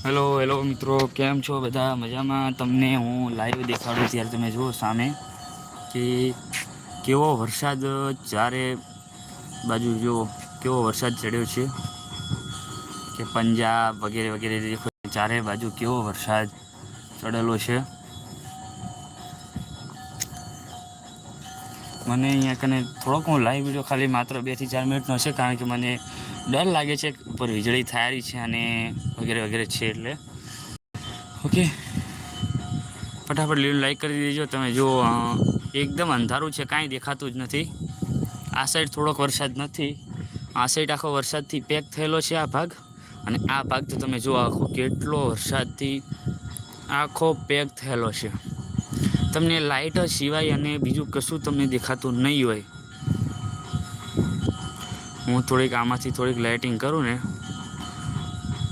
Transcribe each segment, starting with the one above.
Hello hello મિત્રો, કેમ છો બધા? મજામાં? તમને હું લાઈવ દેખાડું ત્યારે તમે જુઓ સામે કે કેવો વરસાદ, ચારે બાજુ જુઓ કેવો વરસાદ ચડ્યો છે કે પંજાબ વગેરે વગેરે ચારે બાજુ કેવો વરસાદ ચડેલો છે. મને અહીંયા કને થોડોક હું લાઈવ વીડિયો ખાલી માત્ર બેથી ચાર મિનિટનો છે, કારણ કે મને ડર લાગે છે ઉપર વીજળી થયારી છે અને વગેરે વગેરે છે એટલે. ઓકે ફટાફટ લીલું લાઈક કરી દેજો. તમે જો એકદમ અંધારું છે, કાંઈ દેખાતું જ નથી. આ સાઈડ થોડોક વરસાદ નથી. આ સાઈડ આખો વરસાદથી પેક થયેલો છે આ ભાગ. અને આ ભાગ તો તમે જુઓ, આખો કેટલો વરસાદથી આખો પેક થયેલો છે. તમને લાઇટ સિવાય અને બીજું કશું તમને દેખાતું નહીં હોય. હું થોડીક આમાંથી થોડીક લાઇટિંગ કરું ને.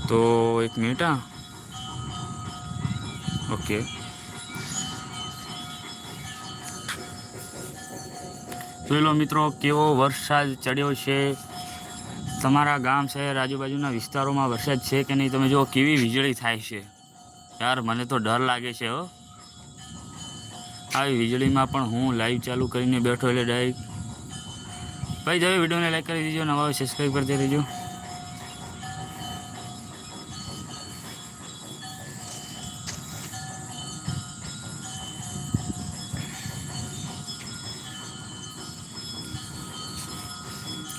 તો એક મિનિટ, હા. ઓકે. જોઈ મિત્રો, કેવો વરસાદ ચડ્યો છે. તમારા ગામ, શહેર, આજુબાજુના વિસ્તારોમાં વરસાદ છે કે નહીં? તમે જો કેવી વીજળી થાય છે. યાર, મને તો ડર લાગે છે, હો. આવી વીજળીમાં પણ હું લાઈવ ચાલુ કરીને બેઠો એટલે ડાયરેક્ટ ભાઈ જવે વિડીયોને લાઈક કરી દેજો, નવા સબસ્ક્રાઈબ કરી દેજો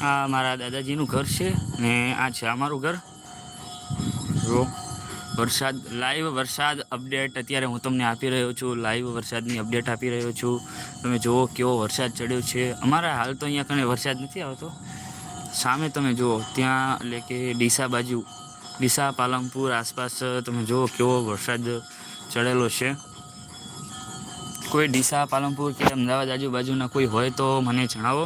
આ મારા દાદાજીનું ઘર છે ને આ છે અમારું ઘર. વરસાદ લાઈવ વરસાદ અપડેટ અત્યારે હું તમને આપી રહ્યો છું. લાઈવ વરસાદની અપડેટ આપી રહ્યો છું. તમે જુઓ કેવો વરસાદ ચડ્યો છે. અમારા હાલ તો અહીંયા કણે વરસાદ નથી આવતો. સામે તમે જુઓ, ત્યાં એટલે કે ડીસા બાજુ, ડીસા પાલમપુર આસપાસ તમે જુઓ કેવો વરસાદ ચડેલો છે. કોઈ ડીસા પાલમપુર કે અમદાવાદ આજુબાજુના કોઈ હોય તો મને જણાવો.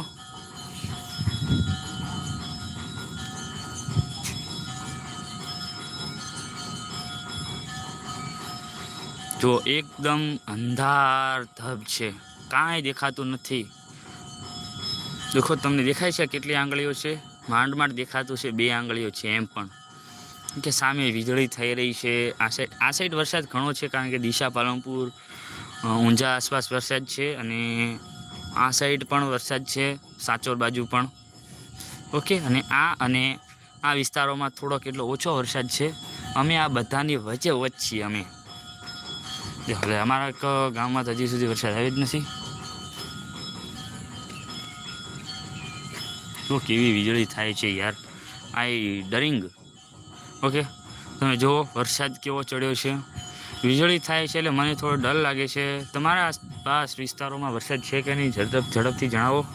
જો એકદમ અંધાર ધબ છે. કાંઈ દેખાતું નથી. દેખો, તમને દેખાય છે કેટલી આંગળીઓ છે? માંડ માંડ દેખાતું છે બે આંગળીઓ છે એમ પણ. કે સામે વીજળી થઈ રહી છે. આ સાઈડ આ સાઈડ વરસાદ ઘણો છે કારણ કે દિશા પાલનપુર ઊંઝા આસપાસ વરસાદ છે અને આ સાઈડ પણ વરસાદ છે, સાચોર બાજુ પણ. ઓકે, અને આ અને આ વિસ્તારોમાં થોડોક એટલો ઓછો વરસાદ છે. અમે આ બધાની વચ્ચે વચ્ચ છીએ અમે. હવે અમારા ગામમાં તો હજી સુધી વરસાદ આવ્યો જ નથી. શું કેવી વીજળી થાય છે યાર. આઈ ડરિંગ. ઓકે, તમે જુઓ, વરસાદ કેવો ચડ્યો છે. વીજળી થાય છે એટલે મને થોડો ડર લાગે છે. તમારા આસપાસ વિસ્તારોમાં વરસાદ છે કે નહીં, ઝડપ, ઝડપથી જણાવો.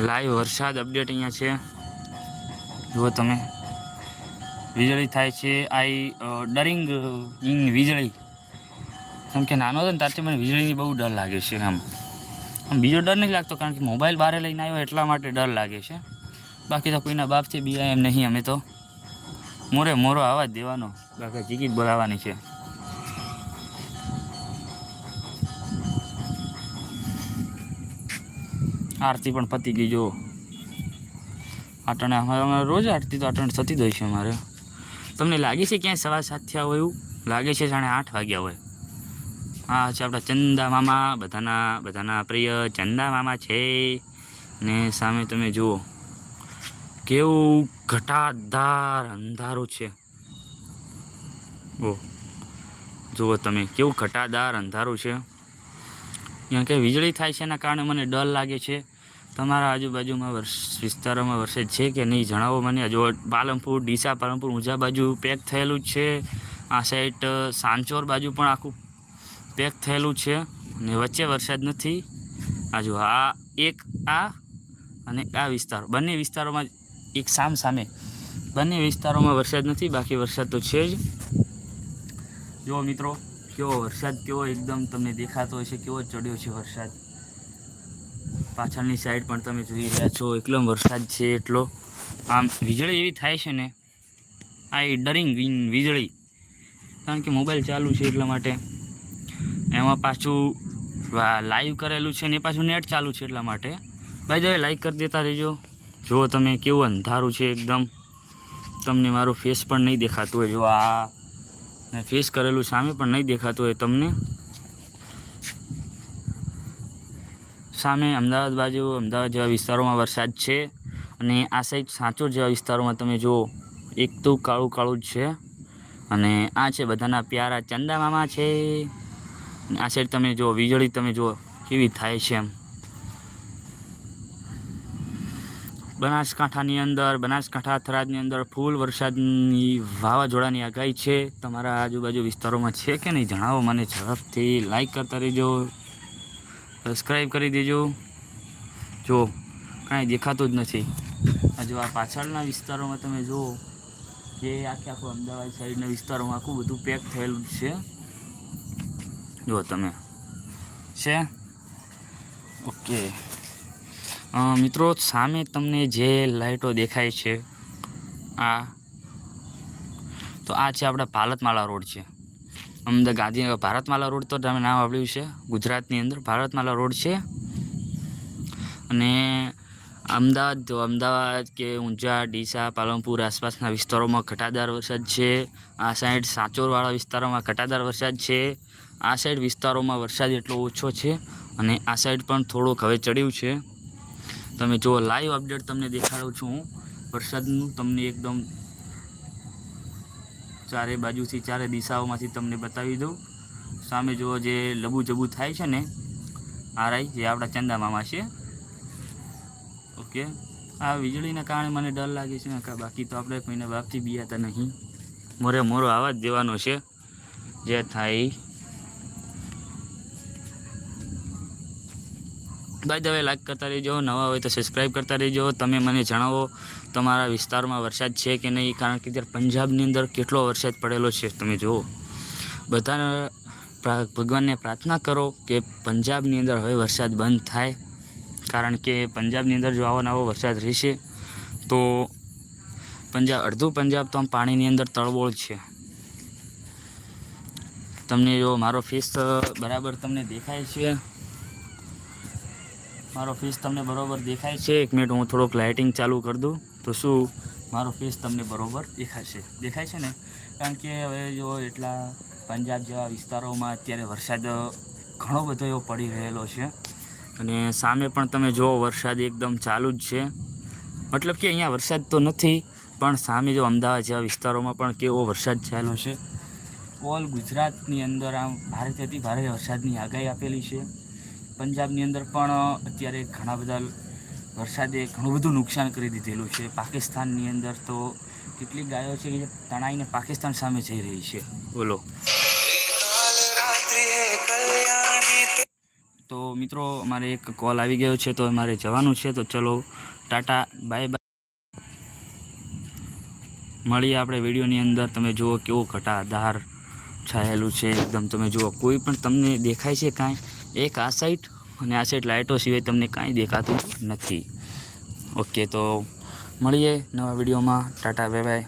લાઈવ વરસાદ અપડેટ અહીંયા છે. જુઓ તમે. વીજળી થાય છે આઈ ડરિંગ ઇન વીજળી. કેમ કે નાનો હતો ને ત્યારથી મને વીજળીની બહુ ડર લાગે છે આમ. આમ બીજો ડર નથી લાગતો, કારણ કે મોબાઈલ બહાર લઈને આવ્યો એટલા માટે ડર લાગે છે. બાકી તો કોઈના બાપથી બીઆ એમ નહીં, અમે તો મોરે મોરો આવા દેવાનો. બાકી ટિકિટ બોલાવવાની છે. આરતી પણ પતી ગઈ જો અમારે અમારે રોજ આરતી તો આટણ થતી જ હોય છે અમારે. તમને લાગે છે ક્યાંય સવા સાત થયા હોય એવું? લાગે છે જાણે આઠ વાગ્યા હોય. આ છે આપણા ચંદા મામા, બધાના બધાના પ્રિય ચંદા મામા છે. ને સામે તમે જુઓ, કેવું ઘટાદાર અંધારું છે. ઓ, જુઓ તમે, કેવું ઘટાદાર અંધારું છે. અહીંયા કે વીજળી થાય છે એના કારણે મને ડર લાગે છે. તમારા આજુબાજુમાં વર્ષ વિસ્તારોમાં વરસાદ છે કે નહીં જણાવો મને? જો પાલનપુર, ડીસા, પાલનપુર ઊંઝા બાજુ પેક થયેલું જ છે. આ સાઈડ સાંચોર બાજુ પણ આખું પેક થયેલું છે અને વચ્ચે વરસાદ નથી. આ જો આ એક આ અને આ વિસ્તાર. બંને વિસ્તારોમાં એક સામ સામે. બંને વિસ્તારોમાં વરસાદ નથી, બાકી વરસાદ તો છે જ. જુઓ મિત્રો, કેવો વરસાદ, કેવો એકદમ તમને દેખાતો છે કેવો ચડ્યો છે વરસાદ. પાછળની સાઈડ પણ તમે જોઈ રહ્યા છો, એકદમ વરસાદ છે એટલો. આમ વીજળી એવી થાય છે ને, આ ડરિંગ વીજળી. કારણ કે મોબાઈલ ચાલુ છે એટલા માટે એમાં પાછું લાઈવ કરેલું છે ને પાછું નેટ ચાલુ છે એટલા માટે. ભાઈ જો લાઈક કરી દેતા રહેજો. જુઓ તમે કેવું અંધારું છે એકદમ. તમને મારું ફેસ પણ નહીં દેખાતું હોય. જો આ ફેસ કરેલું સામે પણ નહીં દેખાતું હોય તમને. સામે અમદાવાદ બાજુ, અમદાવાદ જેવા વિસ્તારોમાં વરસાદ છે અને આ સાઈડ સાંચોર જેવા વિસ્તારોમાં તમે જુઓ, એક તો કાળું કાળું જ છે અને આ છે બધાના પ્યારા. ચંદા મામા છે. આ સાઈડ તમે જુઓ, વીજળી તમે જુઓ, કેવી થાય છે એમ. બનાસકાંઠાની અંદર, બનાસકાંઠા થરાદની અંદર ફૂલ વરસાદની વાવાઝોડાની આગાહી છે. તમારા આજુબાજુ વિસ્તારોમાં છે કે નહીં જણાવો મને ઝડપથી. લાઈક કરતા રહેજો સબસ્ક્રાઈબ કરી દેજો. જો કાંઈ દેખાતું જ નથી. જો આ પાછળના વિસ્તારોમાં તમે જુઓ કે આખે આખું અમદાવાદ સાઈડના વિસ્તારોમાં આખું બધું પેક થયેલું છે. જુઓ તમે. છે? ઓકે. મિત્રો, સામે તમને જે લાઇટો દેખાય છે, આ, તો આ છે આપણા ભારતમાલા રોડ છે. અમદાવાદ ગાંધીનગર ભારતમાલા રોડ તો તમે નામ સાંભળ્યું છે. ગુજરાતની અંદર ભારતમાલા રોડ છે. અને અમદાવાદ અમદાવાદ કે ઊંઝા, ડીસા, પાલનપુર આસપાસના વિસ્તારોમાં ઘટાદાર વરસાદ છે. આ સાઈડ સાંચોરવાળા વિસ્તારોમાં ઘટાદાર વરસાદ છે. આ સાઈડ વિસ્તારોમાં વરસાદ એટલો ઓછો છે અને આ સાઈડ પણ થોડોક હવે ચડ્યું છે. તમે જો લાઈવ અપડેટ તમને દેખાડું છું હું. વરસાદનું તમને એકદમ ચારે બાજુથી ચારે દિશાઓમાંથી તમને બતાવી દઉં. સામે જુઓ, જે લબુ જબુ થાય છે ને, આ રાઈ, જે આપણા ચંદા મામા છે. ઓકે. આ વીજળીના કારણે મને ડર લાગે છે. બાકી તો આપણે કોઈને બાપથી બિયાતા નહીં. મોરે મોરો આવા જ દેવાનો છે. જે થાય બાય દવે લાઈક કરતા રહેજો, નવા હોય તો સબસ્ક્રાઈબ કરતા રહેજો. તમે મને જણાવો, તમારા વિસ્તારમાં વરસાદ છે કે નહીં? કારણ કે અત્યારે પંજાબની અંદર કેટલો વરસાદ પડેલો છે, તમે જુઓ. બધાને ભગવાનને પ્રાર્થના કરો કે પંજાબની અંદર હવે વરસાદ બંધ થાય. કારણ કે પંજાબની અંદર જો આવો નવો વરસાદ રહેશે, તો પંજાબ અડધું પંજાબ તો આમ પાણીની અંદર તળબોળ છે. તમને જો મારો ફેસ બરાબર તમને દેખાય છે. મારો ફેસ તમને બરોબર દેખાય છે. એક મિનિટ હું થોડોક લાઇટિંગ ચાલુ કરી દઉં. તો શું? મારો ફેસ તમને બરોબર દેખાશે દેખાય છે ને? કારણ કે હવે જો એટલા પંજાબ જેવા વિસ્તારોમાં અત્યારે વરસાદ ઘણો બધો એવો પડી રહેલો છે. અને સામે પણ તમે જુઓ વરસાદ એકદમ ચાલુ જ છે. મતલબ કે અહીંયા વરસાદ તો નથી પણ સામે જો અમદાવાદ જેવા વિસ્તારોમાં પણ કેવો વરસાદ થયેલો છે. ઓલ ગુજરાતની અંદર આમ ભારેથી ભારે વરસાદની આગાહી આપેલી છે. પંજાબની અંદર પણ અત્યારે ઘણા બધા વરસાદે ઘણું બધું નુકસાન કરી દીધેલું છે. પાકિસ્તાનની અંદર તો કેટલીક ગાયો છે જે તણાઈને પાકિસ્તાન સામે જઈ રહી છે. બોલો. તો મિત્રો, મારે એક કોલ આવી ગયો છે, તો મારે જવાનું છે, તો ચલો, ટાટા, બાય બાય. મળીએ આપણે વિડીયોની અંદર. તમે જુઓ કેવો ઘટાધાર છાયેલું છે. એકદમ તમે જુઓ, કોઈ પણ તમને દેખાય છે કાંઈ એક આ સાઈડ અને આ સાઈડ લાઇટો સિવાય તમને કાંઈ દેખાતું નથી. ઓકે તો મળીએ નવા વિડીયોમાં ટાટા બાય